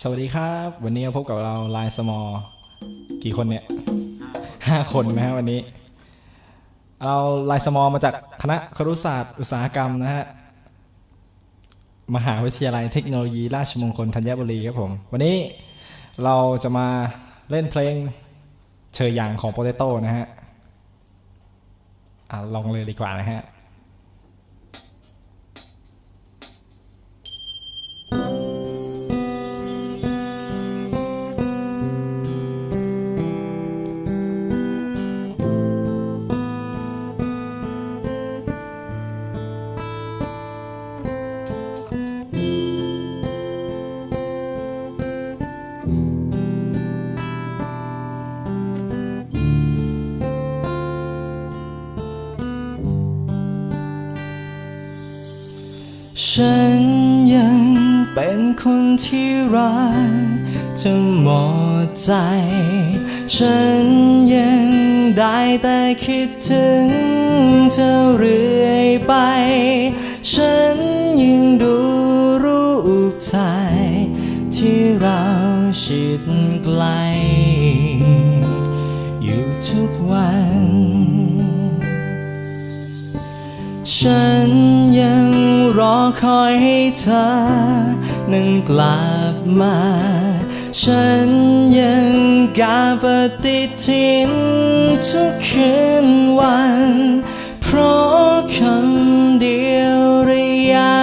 สวัสดีครับ วันนี้พบกับเราไลน์สมอลกี่คนเนี่ยห้าคนนะฮะวันนี้ เราไลน์สมอลมาจากคณะครุศาสตร์อุตสาหกรรมนะฮะมหาวิทยาลัยเทคโนโลยี ราชมงคลธัญบุรีครับผม วันนี้เราจะมาเล่นเพลงเชยอย่างของโปเตโต้นะฮะอะลองเลยดีกว่านะฮะ ฉันยังเป็นคนที่รักจะหมดใจ ฉันยังได้แต่คิดถึงเธอเรื่อยไป ฉันยังดูรูปถ่ายที่เราชิดไกล อยู่ทุกวัน ฉัน คอยให้เธอ นั้นกลับมา ฉันยังกาปฏิทินทุกคืนวัน เพราะคำเดียวระยะ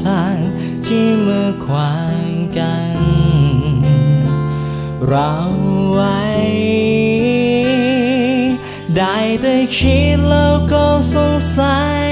ทางที่เมื่อควางกัน เราไว้ได้แต่คิดแล้วก็สงสัย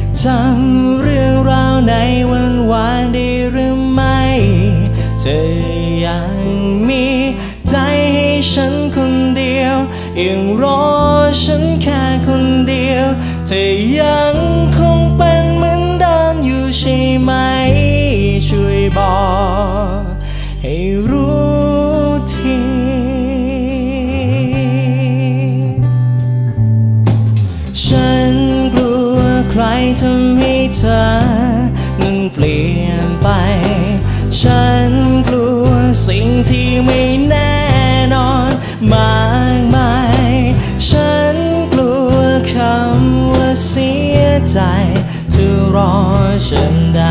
จำเรื่องราวในวันวานได้หรือไม่ เธอยังมีใจให้ฉันคนเดียว ยังรอฉันแค่คนเดียว เธอยังคงเป็นเหมือนเดิมอยู่ใช่ไหม ช่วยบอกให้ ลี่ยนไป ฉันกลัวสิ่งที่ไม่แน่นอนมากมาย ฉันกลัวคำว่าเสียใจที่รอฉันได้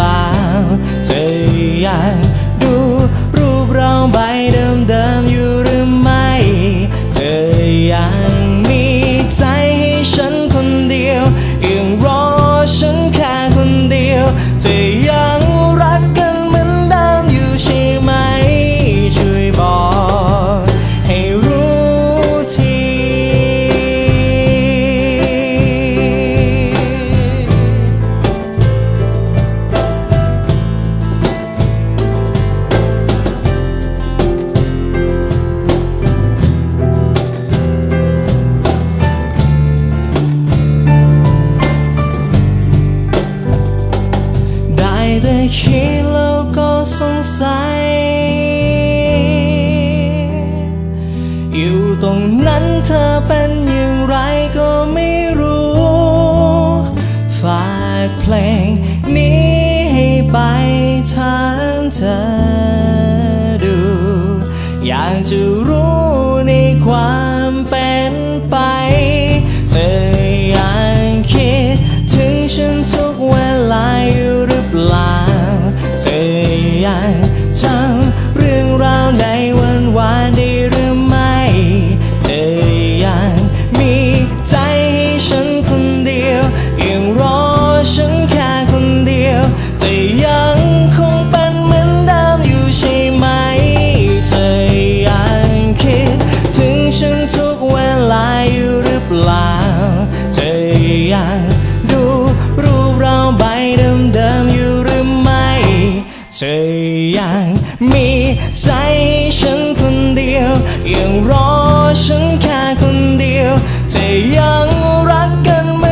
ล่า เธอยังดูรูปเราใบเดิมๆอยู่หรือไม่ เธอยังมีใจให้ฉันคนเดียวยังรอฉันแค่คนเดียวเธอ นี้ให้ไปถามเธอดู อยากจะรู้ มีใจฉันคนเดียว ยังรอฉันแค่คนเดียวจะยังรักกันไหม